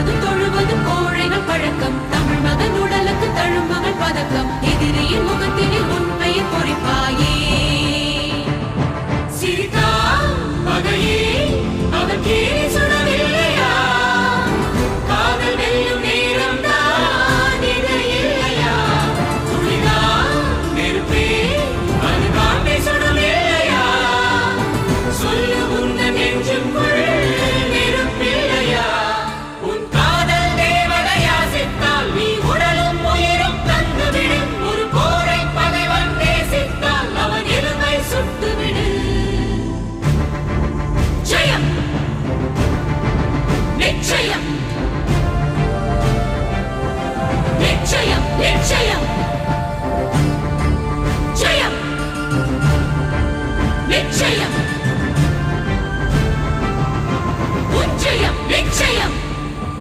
தொழுவது தொழுவது கோழைகள் பழக்கம். தமிழ் மகன் உடலுக்கு தழும்புகள் பதக்கம். Damn.